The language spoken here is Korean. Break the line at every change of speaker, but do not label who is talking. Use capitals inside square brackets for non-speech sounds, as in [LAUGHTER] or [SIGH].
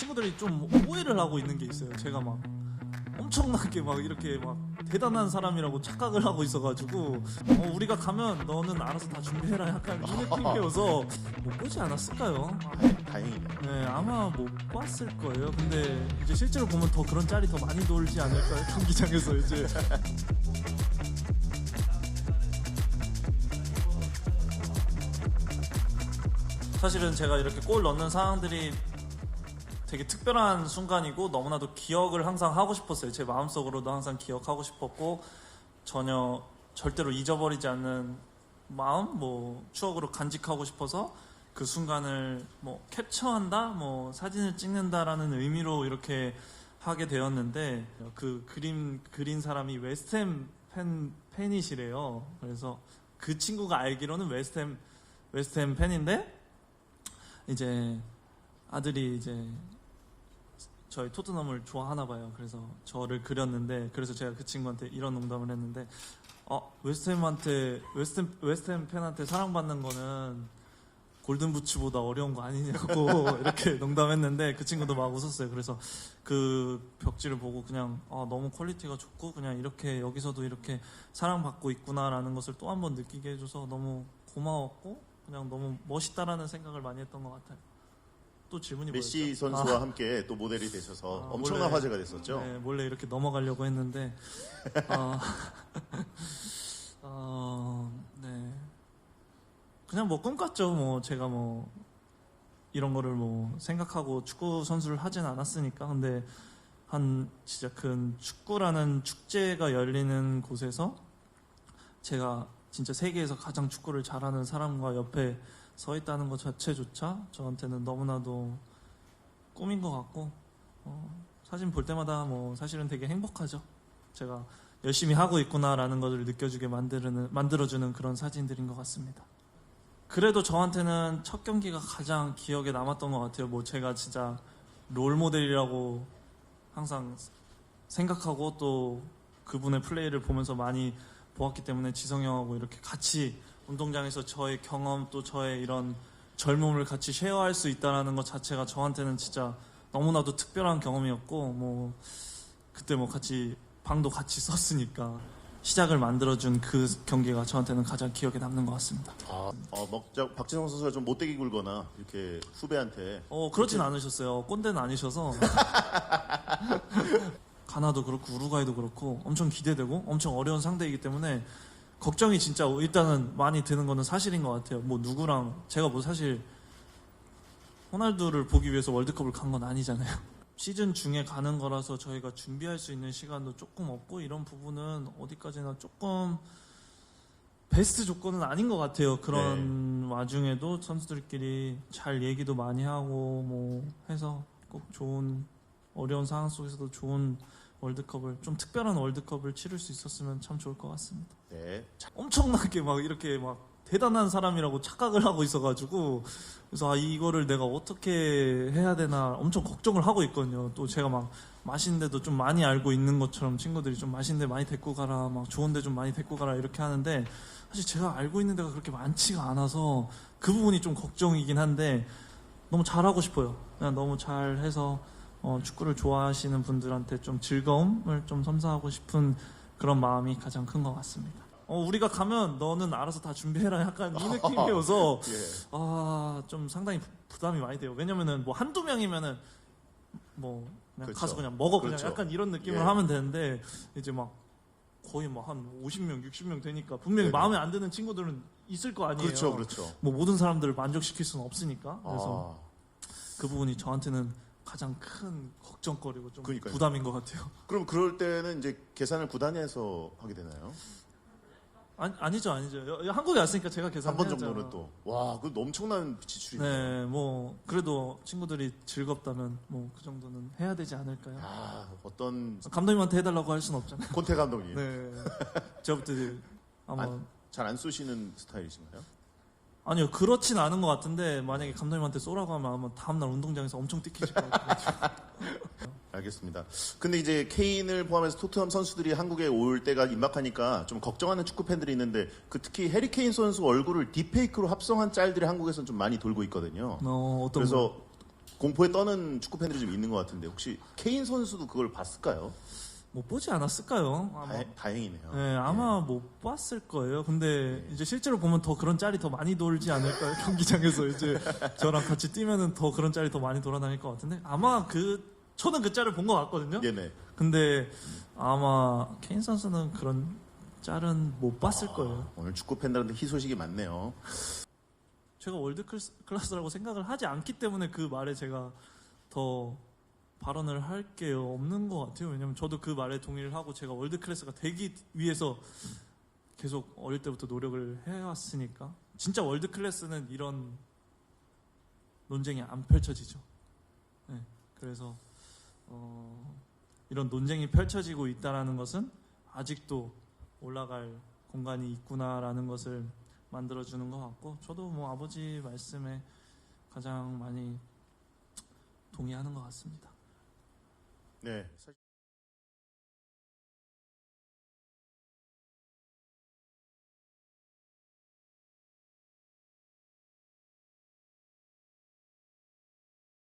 친구들이 좀 오해를 하고 있는 게 있어요. 제가 막 엄청나게 막 이렇게 막 대단한 사람이라고 착각을 하고 있어가지고 어, 우리가 가면 너는 알아서 다 준비해라 약간 이 느낌이어서 [LAUGHS] 못 보지 않았을까요?
다행이네요.
네 아마 못 봤을 거예요. 근데 이제 실제로 보면 더 그런 짤이 더 많이 돌지 않을까요? [LAUGHS] 경기장에서 이제 사실은 제가 이렇게 골 넣는 상황들이 되게 특별한 순간이고 너무나도 기억을 항상 하고 싶었어요. 제 마음속으로도 항상 기억하고 싶었고 전혀 절대로 잊어버리지 않는 마음, 뭐 추억으로 간직하고 싶어서 그 순간을 뭐 캡처한다, 뭐 사진을 찍는다라는 의미로 이렇게 하게 되었는데 그 그림 그린 사람이 웨스트햄 팬 팬이시래요. 그래서 그 친구가 알기로는 웨스트햄 웨스트햄 팬인데 이제 아들이 이제 저희 토트넘을 좋아하나 봐요. 그래서 저를 그렸는데 그래서 제가 그 친구한테 이런 농담을 했는데 어 웨스트햄한테 웨스트햄 웨스트햄 팬한테 사랑받는 거는 골든 부츠보다 어려운 거 아니냐고 [LAUGHS] 이렇게 농담했는데 그 친구도 막 웃었어요. 그래서 그 벽지를 보고 그냥 아, 너무 퀄리티가 좋고 그냥 이렇게 여기서도 이렇게 사랑받고 있구나라는 것을 또 한 번 느끼게 해줘서 너무 고마웠고 그냥 너무 멋있다라는 생각을 많이 했던 것 같아요. 또 질문이
메시
뭐였죠?
선수와 함께 또 모델이 되셔서
아,
엄청난
원래-
화제가 됐었죠.
네, 몰래 이렇게 넘어가려고 했는데, [LAUGHS] 어, [LAUGHS] 어, 네. 그냥 뭐 꿈 같죠. 뭐 제가 뭐 이런 거를 뭐 생각하고 축구 선수를 하진 않았으니까. 근데 한 진짜 큰 축구라는 축제가 열리는 곳에서 제가 진짜 세계에서 가장 축구를 잘하는 사람과 옆에 서 있다는 것 자체조차 저한테는 너무나도 꿈인 것 같고, 어, 사진 볼 때마다 뭐 사실은 되게 행복하죠. 제가 열심히 하고 있구나라는 것을 느껴주게 만드는, 만들어주는 그런 사진들인 것 같습니다. 그래도 저한테는 첫 경기가 가장 기억에 남았던 것 같아요. 뭐 제가 진짜 롤 모델이라고 항상 생각하고 또 그분의 플레이를 보면서 많이 보았기 때문에 지성 형하고 이렇게 같이 운동장에서 저의 경험 또 저의 이런 젊음을 같이 쉐어할 수 있다는 것 자체가 저한테는 진짜 너무나도 특별한 경험이었고 뭐 그때 뭐 같이 방도 같이 [LAUGHS] 썼으니까 시작을 만들어준 그 경기가 저한테는 가장 기억에 남는 것 같습니다.
아, 어, 먹자, 박진영 선수가 좀 못되게 굴거나 이렇게 후배한테
어 그렇진 않으셨어요. 꼰대는 아니셔서 [LAUGHS] 가나도 그렇고 우루과이도 그렇고 엄청 기대되고 엄청 어려운 상대이기 때문에 걱정이 진짜 일단은 많이 드는 거는 사실인 것 같아요. 뭐 누구랑 제가 뭐 사실 호날두를 보기 위해서 월드컵을 간 건 아니잖아요. [LAUGHS] 시즌 중에 가는 거라서 저희가 준비할 수 있는 시간도 조금 없고 이런 부분은 어디까지나 조금 베스트 조건은 아닌 것 같아요. 그런 와중에도 선수들끼리 잘 얘기도 많이 하고 뭐 해서 꼭 좋은 어려운 상황 속에서도 좋은 월드컵을 좀 특별한 월드컵을 치를 수 있었으면 참 좋을 것 같습니다.
네.
엄청나게 막 이렇게 막 대단한 사람이라고 착각을 하고 있어가지고 그래서 아 이거를 내가 어떻게 해야 되나 엄청 걱정을 하고 있거든요. 또 제가 막 맛있는데도 좀 많이 알고 있는 것처럼 친구들이 좀 맛있는데 많이 데리고 가라, 막 좋은데 좀 많이 데리고 가라 이렇게 하는데 사실 제가 알고 있는 데가 그렇게 많지가 않아서 그 부분이 좀 걱정이긴 한데 너무 잘하고 싶어요. 그냥 너무 잘해서 어, 축구를 좋아하시는 분들한테 좀 즐거움을 좀 선사하고 싶은 그런 마음이 가장 큰 것 같습니다. 어, 우리가 가면 너는 알아서 다 준비해라 약간 이 느낌이어서 [LAUGHS]
예.
아, 좀 상당히 부- 부담이 많이 돼요. 왜냐면은 뭐 한두 명이면은 뭐 그냥
그렇죠.
가서 그냥 먹어 그냥
그렇죠.
약간 이런 느낌을
예.
하면 되는데 이제 막 거의 뭐 한 50명, 60명 되니까 분명히
네네.
마음에 안 드는 친구들은 있을 거 아니에요.
그렇죠, 그렇죠.
뭐 모든 사람들을 만족시킬 수는 없으니까. 그래서
아,
그 부분이 저한테는 가장 큰 걱정거리고 좀
그러니까요.
부담인 것 같아요.
그럼 그럴 때는 이제 계산을 구단에서 하게 되나요?
아니, 아니죠, 아니죠. 여- 여- 한국에 왔으니까 제가
한
계산해야죠.
번 정도는 또. 와, 그 엄청난 지출이네요.
네, 뭐 그래도 친구들이 즐겁다면 뭐 그 정도는 해야 되지 않을까요?
아, 어떤
감독님한테 해달라고 할 수는 없잖아요.
콘테 감독님.
네, 저부터 이제 아마
안- 잘안 쏘시는 스타일이신가요?
아니요 그렇진 않은 것 같은데 만약에 감독님한테 쏘라고 하면 아마 다음날 운동장에서 엄청 뛰키실 것 같아요. [LAUGHS]
알겠습니다. 근데 이제 케인을 포함해서 토트넘 선수들이 한국에 올 때가 임박하니까 좀 걱정하는 축구 팬들이 있는데 그 특히 해리 케인 선수 얼굴을 딥페이크로 합성한 짤들이 한국에서는 좀 많이 돌고 있거든요.
어, 어떤
그래서 공포에 떠는 축구 팬들이 좀 있는 것 같은데 혹시 케인 선수도 그걸 봤을까요?
못 보지 않았을까요? 아마,
다, 다행이네요.
네, 아마 못 봤을 거예요. 근데 이제 실제로 보면 더 그런 짤이 더 많이 돌지 않을까요? [LAUGHS] 경기장에서 이제 저랑 같이 뛰면은 더 그런 짤이 더 많이 돌아다닐 것 같은데 아마 그 저는 그 짤을 본 것 같거든요.
예. 네네.
근데 아마 케인 선수는 그런 짤은 못 봤을 거예요.
오늘 축구 팬들한테 희소식이 많네요.
제가 월드 클래스- 클래스라고 생각을 하지 않기 때문에 그 말에 제가 더 발언을 할 게 없는 것 같아요. 왜냐면 저도 그 말에 동의를 하고 제가 월드 클래스가 되기 위해서 계속 어릴 때부터 노력을 해왔으니까 진짜 월드 클래스는 이런 논쟁이 안 펼쳐지죠. 네, 그래서 어, 이런 논쟁이 펼쳐지고 있다라는 것은 아직도 올라갈 공간이 있구나라는 것을 만들어주는 것 같고 저도 뭐 아버지 말씀에 가장 많이 동의하는 것 같습니다.
네.